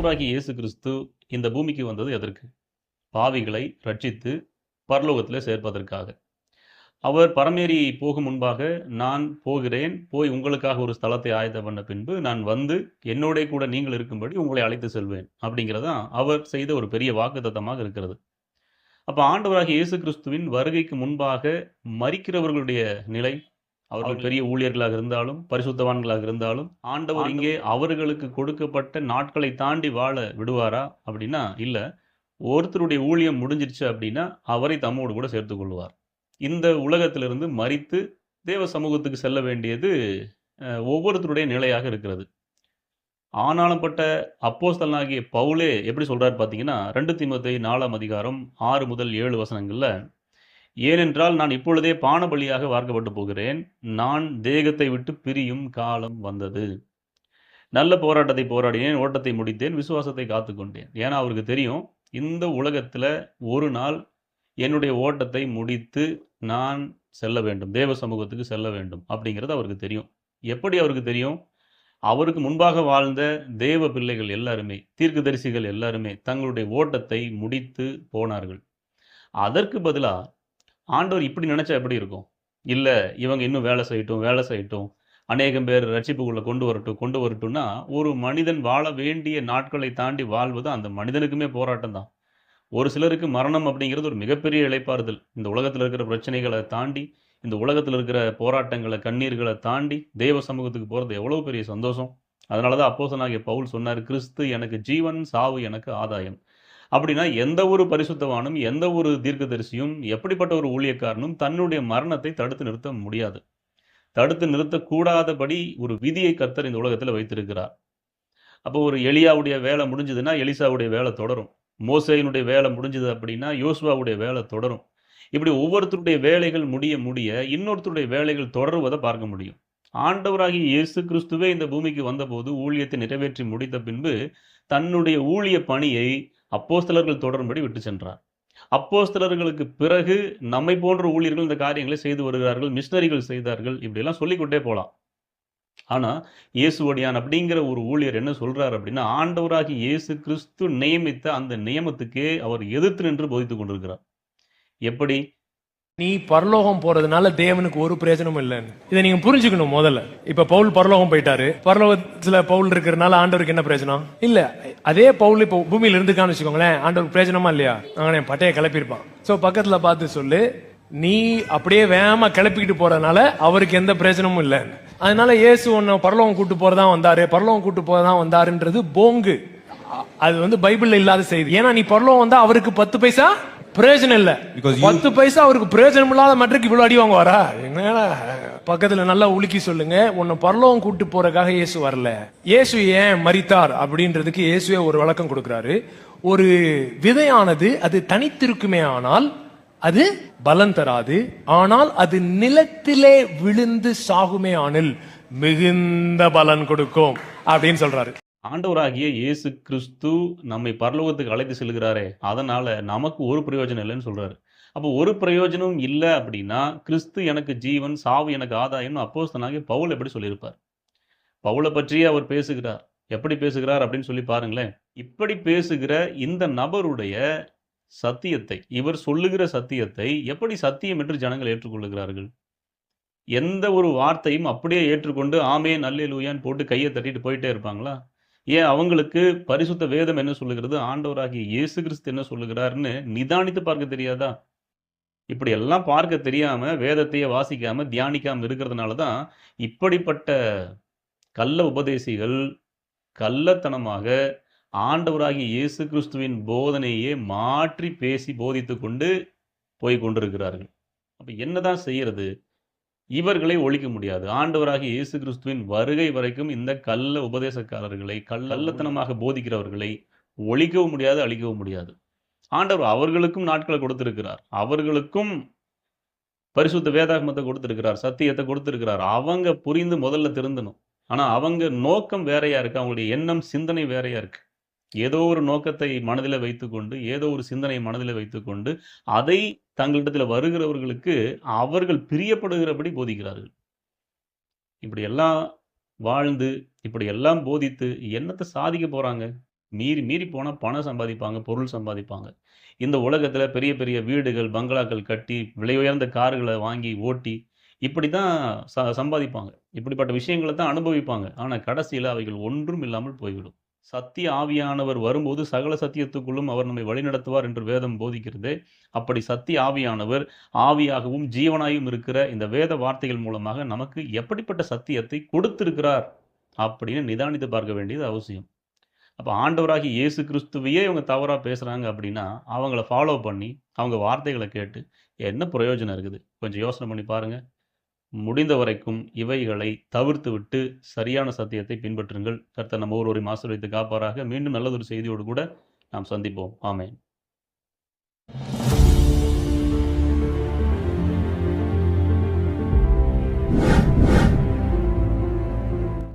ஆண்டவராகிய இயேசு கிறிஸ்து இந்த பூமிக்கு வந்தது எதற்கு? பாவிகளை ரட்சித்து பரலோகத்தில் சேர்ப்பதற்காக. அவர் பரமேறி போகும் முன்பாக நான் போகிறேன் போய் உங்களுக்காக ஒரு ஸ்தலத்தை ஆயத்தம் பண்ண பின்பு நான் வந்து என்னோட கூட நீங்கள் இருக்கும்படி உங்களை அழைத்து செல்வேன் அப்படிங்கிறதான் அவர் செய்த ஒரு பெரிய வாக்குத்தத்தமாக இருக்கிறது. அப்போ ஆண்டவராக இயேசு கிறிஸ்துவின் வருகைக்கு முன்பாக மறிக்கிறவர்களுடைய நிலை அவர்கள் பெரிய ஊழியர்களாக இருந்தாலும் பரிசுத்தவான்களாக இருந்தாலும் ஆண்டவர் இங்கே அவர்களுக்கு கொடுக்கப்பட்ட நாட்களை தாண்டி வாழ விடுவாரா அப்படின்னா இல்லை. ஒருத்தருடைய ஊழியம் முடிஞ்சிருச்சு அப்படின்னா அவரை தம்மோடு கூட சேர்த்துக் கொள்வார். இந்த உலகத்திலிருந்து மறித்து தேவ சமூகத்துக்கு செல்ல வேண்டியது ஒவ்வொருத்தருடைய நிலையாக இருக்கிறது. ஆனாலும் பட்ட அப்போஸ்தலனாகிய பவுலே எப்படி சொல்றாரு பார்த்தீங்கன்னா ரெண்டு தீமத்தை நாலாம் அதிகாரம் ஆறு முதல் ஏழு வசனங்கள்ல ஏனென்றால் நான் இப்பொழுதே பானபலியாக வார்க்கப்பட்டு போகிறேன். நான் தேகத்தை விட்டு பிரியும் காலம் வந்தது. நல்ல போராட்டத்தை போராடினேன் ஓட்டத்தை முடித்தேன் விசுவாசத்தை காத்துக்கொண்டேன் ஏன்னா அவருக்கு தெரியும் இந்த உலகத்தில் ஒரு நாள் என்னுடைய ஓட்டத்தை முடித்து நான் செல்ல வேண்டும் தேவ சமூகத்துக்கு செல்ல வேண்டும் அப்படிங்கிறது அவருக்கு தெரியும். எப்படி அவருக்கு தெரியும்? அவருக்கு முன்பாக வாழ்ந்த தேவ பிள்ளைகள் எல்லாருமே தீர்க்கதரிசிகள் எல்லாருமே தங்களுடைய ஓட்டத்தை முடித்து போனார்கள். அதற்கு பதிலாக ஆண்டவர் இப்படி நினச்சா எப்படி இருக்கும்? இல்லை இவங்க இன்னும் வேலை செய்யட்டும் வேலை செய்யட்டும் அநேகம் பேர் ரட்சிப்புக்குள்ளே கொண்டு வரட்டும் கொண்டு வரட்டும்னா ஒரு மனிதன் வாழ வேண்டிய நாட்களை தாண்டி வாழ்வது அந்த மனிதனுக்குமே போராட்டம் தான். ஒரு சிலருக்கு மரணம் அப்படிங்கிறது ஒரு மிகப்பெரிய இழைப்பாறுதல். இந்த உலகத்தில் இருக்கிற பிரச்சனைகளை தாண்டி இந்த உலகத்தில் இருக்கிற போராட்டங்களை கண்ணீர்களை தாண்டி தேவ சமூகத்துக்கு போகிறது எவ்வளோ பெரிய சந்தோஷம். அதனால தான் அப்போசனாகிய பவுல் சொன்னார் கிறிஸ்து எனக்கு ஜீவன் சாவு எனக்கு ஆதாயம். அப்படின்னா எந்த ஒரு பரிசுத்தவானும் எந்த ஒரு தீர்க்கதரிசியும் எப்படிப்பட்ட ஒரு ஊழியக்காரனும் தன்னுடைய மரணத்தை தடுத்து நிறுத்த முடியாது. தடுத்து நிறுத்தக்கூடாதபடி ஒரு விதியை கர்த்தர் இந்த உலகத்தில் வைத்திருக்கிறார். அப்போ ஒரு எலியாவுடைய வேலை முடிஞ்சதுன்னா எலிசாவுடைய வேலை தொடரும். மோசையினுடைய வேலை முடிஞ்சது அப்படின்னா யோசுவாவுடைய வேலை தொடரும். இப்படி ஒவ்வொருத்தருடைய வேலைகள் முடிய முடிய இன்னொருத்தருடைய வேலைகள் தொடருவதை பார்க்க முடியும். ஆண்டவராகிய இயேசு கிறிஸ்துவே இந்த பூமிக்கு வந்தபோது ஊழியத்தை நிறைவேற்றி முடித்த பின்பு தன்னுடைய ஊழிய பணியை அப்போஸ்தலர்கள் தொடரும்படி விட்டு சென்றார். அப்போஸ்தலர்களுக்கு பிறகு நம்மை போன்ற ஊழியர்கள் இந்த காரியங்களை செய்து வருகிறார்கள் மிஷினரிகள் செய்தார்கள் இப்படிலாம் சொல்லிக்கொண்டே போகலாம் ஆனால் இயேசுவடியான் அப்படிங்கிற ஒரு ஊழியர் என்ன சொல்கிறார் அப்படின்னா ஆண்டவராகி இயேசு கிறிஸ்து நியமித்த அந்த நியமத்துக்கே அவர் எதிர்த்து நின்று போதித்து கொண்டிருக்கிறார். எப்படி? நீ பரலோகம் போறதுனால தேவனுக்கு ஒரு பிரயோஜனமும் இல்லைன்னு. இதை நீங்க புரிஞ்சுக்கணும் முதல்ல. இப்ப பவுல் பரலோகம் போயிட்டாரு. பரலோகத்துல பவுல் இருக்கிறதுனால ஆண்டவருக்கு என்ன பிரயோஜனம்? இல்ல அதே பவுல் இப்போ பூமியில இருந்துக்கான்னு வச்சுக்கோங்களேன் ஆண்டவருக்கு பிரயோஜனமா இல்லையா? அவனே பட்டையை கிளப்பியிருப்பான். சோ பக்கத்துல பார்த்து சொல்லு நீ அப்படியே வேகமா கிளப்பிக்கிட்டு போறதுனால அவருக்கு எந்த பிரயோஜனமும் இல்லை அதனால இயேசு உன்னை பரலோகம் கூட்டு போறதான் வந்தாரு. பரலோகம் கூட்டு போறதான் வந்தாருன்றது போங்கு. அது வந்து பைபிள்ல இல்லாத செய்தி. ஏன்னா நீ பரலோகம் வந்தா அவருக்கு பத்து பைசா பிரயோஜனம் இல்ல. பத்து பைசா அவருக்கு பிரயோஜனம் இல்லாத மற்றக்கு இவ்வளவு அடி வாங்க வரா? என்னடா? பக்கத்துல நல்லா உலுக்கி சொல்லுங்க. உன்னை பரலோகம் கூட்டு போறதுக்காக இயேசு வரல. இயேசு ஏன் மரித்தார் அப்படின்றதுக்கு இயேசுவே ஒரு விளக்கம் கொடுக்கிறாரு. ஒரு விதையானது அது தனித்திருக்குமே ஆனால் அது பலன் தராது. ஆனால் அது நிலத்திலே விழுந்து சாகுமே ஆனில் மிகுந்த பலன் கொடுக்கும் அப்படின்னு சொல்றாரு. ஆண்டவராகிய இயேசு கிறிஸ்து நம்மை பரலோகத்துக்கு அழைத்து செல்கிறாரே அதனால் நமக்கு ஒரு பிரயோஜனம் இல்லைன்னு சொல்கிறாரு அப்போ ஒரு பிரயோஜனம் இல்லை அப்படின்னா கிறிஸ்து எனக்கு ஜீவன் சாவு எனக்கு ஆதாயம்னு அப்போஸ்தனாகி பவுல் எப்படி சொல்லியிருப்பார்? பவுலை பற்றியே அவர் பேசுகிறார். எப்படி பேசுகிறார் அப்படின்னு சொல்லி பாருங்களேன். இப்படி பேசுகிற இந்த நபருடைய சத்தியத்தை இவர் சொல்லுகிற சத்தியத்தை எப்படி சத்தியம் என்று ஜனங்கள் ஏற்றுக்கொள்ளுகிறார்கள்? எந்த ஒரு வார்த்தையும் அப்படியே ஏற்றுக்கொண்டு ஆமே நல்லேலூயான்னு போட்டு கையை தட்டிட்டு போயிட்டே இருப்பாங்களா? ஏன் அவங்களுக்கு பரிசுத்த வேதம் என்ன சொல்லுகிறது? ஆண்டவராகிய இயேசு கிறிஸ்து என்ன சொல்லுகிறாருன்னு நிதானித்து பார்க்க தெரியாதா? இப்படி எல்லாம் பார்க்க தெரியாம வேதத்தையே வாசிக்காம தியானிக்காம இருக்கிறதுனால தான் இப்படிப்பட்ட கள்ள உபதேசிகள் கள்ளத்தனமாக ஆண்டவராகிய இயேசு கிறிஸ்துவின் போதனையே மாற்றி பேசி போதித்து கொண்டு போய் கொண்டிருக்கிறார்கள். அப்ப என்னதான் செய்யறது? இவர்களை ஒழிக்க முடியாது. ஆண்டவராகி இயேசு கிறிஸ்துவின் வருகை வரைக்கும் இந்த கள்ள உபதேசக்காரர்களை கள்ளத்தனமாக போதிக்கிறவர்களை ஒழிக்கவும் முடியாது அழிக்கவும் முடியாது. ஆண்டவர் அவர்களுக்கும் நாட்களை கொடுத்திருக்கிறார். அவர்களுக்கும் பரிசுத்த வேதாகமத்தை கொடுத்திருக்கிறார் சத்தியத்தை கொடுத்திருக்கிறார். அவங்க புரிந்து முதல்ல திருந்தணும். ஆனா அவங்க நோக்கம் வேறையா இருக்கு. அவங்களுடைய எண்ணம் சிந்தனை வேறையா இருக்கு. ஏதோ ஒரு நோக்கத்தை மனதில் வைத்துக்கொண்டு ஏதோ ஒரு சிந்தனை மனதில் வைத்துக்கொண்டு அதை தங்களிடத்தில் வருகிறவர்களுக்கு அவர்கள் பிரியப்படுகிறபடி போதிக்கிறார்கள். இப்படி எல்லாம் வாழ்ந்து இப்படி எல்லாம் போதித்து என்னத்தை சாதிக்க போகிறாங்க மீறி மீறி போனால் பணம் சம்பாதிப்பாங்க பொருள் சம்பாதிப்பாங்க. இந்த உலகத்தில் பெரிய பெரிய வீடுகள் பங்களாக்கள் கட்டி விலை உயர்ந்த கார்களை வாங்கி ஓட்டி இப்படி தான் ச சம்பாதிப்பாங்க. இப்படிப்பட்ட விஷயங்களை தான் அனுபவிப்பாங்க. ஆனால் கடைசியில் அவைகள் ஒன்றும் இல்லாமல் போய்விடும். சத்திய ஆவியானவர் வரும்போது சகல சத்தியத்துக்குள்ளும் அவர் நம்மை வழிநடத்துவார் என்று வேதம் போதிக்கிறது. அப்படி சத்திய ஆவியானவர் ஆவியாகவும் ஜீவனாயும் இருக்கிற இந்த வேத வார்த்தைகள் மூலமாக நமக்கு எப்படிப்பட்ட சத்தியத்தை கொடுத்திருக்கிறார் அப்படின்னு நிதானித்து பார்க்க வேண்டியது அவசியம். அப்போ ஆண்டவராகி இயேசு கிறிஸ்துவையே இவங்க தவறாக பேசுகிறாங்க அப்படின்னா அவங்கள ஃபாலோ பண்ணி அவங்க வார்த்தைகளை கேட்டு என்ன பிரயோஜனம் இருக்குது? கொஞ்சம் யோசனை பண்ணி பாருங்கள் முடிந்த வரைக்கும் இவைகளை தவிர்த்துவிட்டு சரியான சத்தியத்தை பின்பற்றுங்கள். கர்த்தர் நம்ம ஒருவரை மாசு வைத்து காப்பாராக. மீண்டும் நல்லதொரு செய்தியோடு கூட நாம் சந்திப்போம். ஆமேன்.